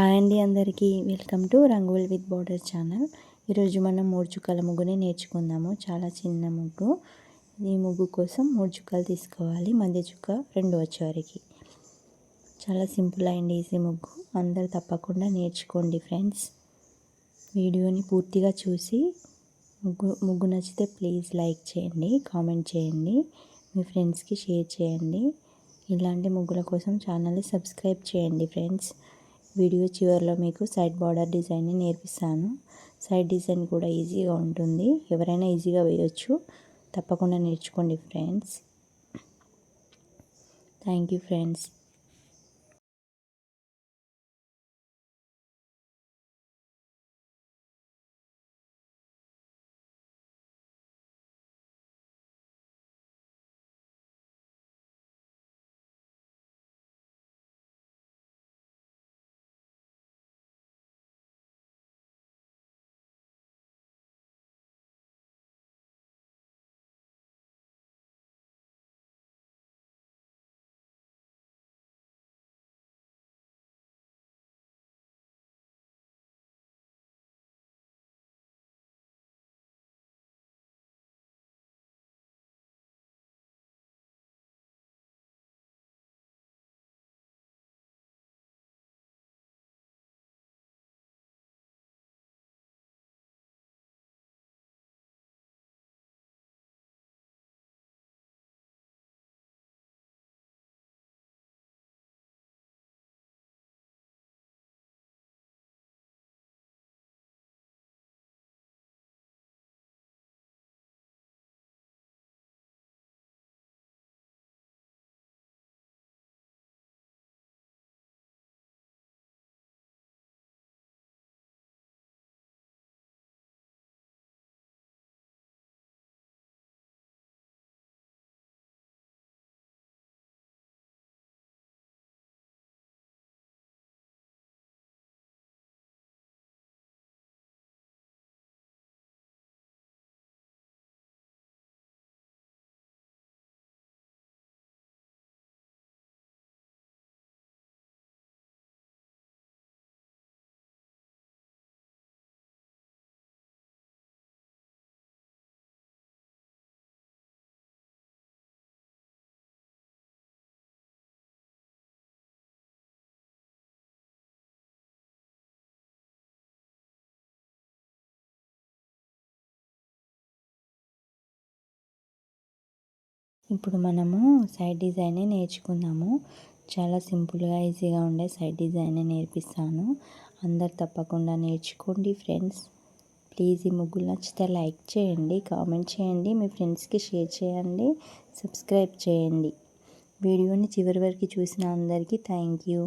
Hi అండి అందరికీ. Welcome to Rangul with border channel. ఈరోజు మనం మూడు చుక్కల ముగ్గుని నేర్చుకుందాము. చాలా చిన్న ముగ్గు. ఈ ముగ్గు కోసం మూడు చుక్కలు తీసుకోవాలి. మధ్య చుక్క రెండు వచ్చేవారికి. చాలా సింపుల్ అండ్ ఈజీ ముగ్గు. అందరు తప్పకుండా నేర్చుకోండి ఫ్రెండ్స్. వీడియోని పూర్తిగా చూసి ముగ్గు ముగ్గు నచ్చితే ప్లీజ్ లైక్ చేయండి కామెంట్ చేయండి మీ ఫ్రెండ్స్కి షేర్ చేయండి. ఇలాంటి ముగ్గుల కోసం ఛానల్ని సబ్స్క్రైబ్ చేయండి ఫ్రెండ్స్. వీడియో చివరిలో మీకు సైడ్ బార్డర్ డిజైన్ని నేర్పిస్తాను. సైడ్ డిజైన్ కూడా ఈజీగా ఉంటుంది. ఎవరైనా ఈజీగా వేయొచ్చు. తప్పకుండా నేర్చుకోండి ఫ్రెండ్స్. Thank you friends. ఇప్పుడు మనము సైడ్ డిజైనే నేర్చుకుందాము చాలా సింపుల్గా ఈజీగా ఉండే సైడ్ డిజైనే నేర్పిస్తాను. అందరు తప్పకుండా నేర్చుకోండి ఫ్రెండ్స్. ప్లీజ్ ఈ ముగ్గులు నచ్చితే లైక్ చేయండి కామెంట్ చేయండి మీ ఫ్రెండ్స్కి షేర్ చేయండి సబ్స్క్రైబ్ చేయండి. వీడియోని చివరి వరకు చూసిన అందరికీ థ్యాంక్ యూ.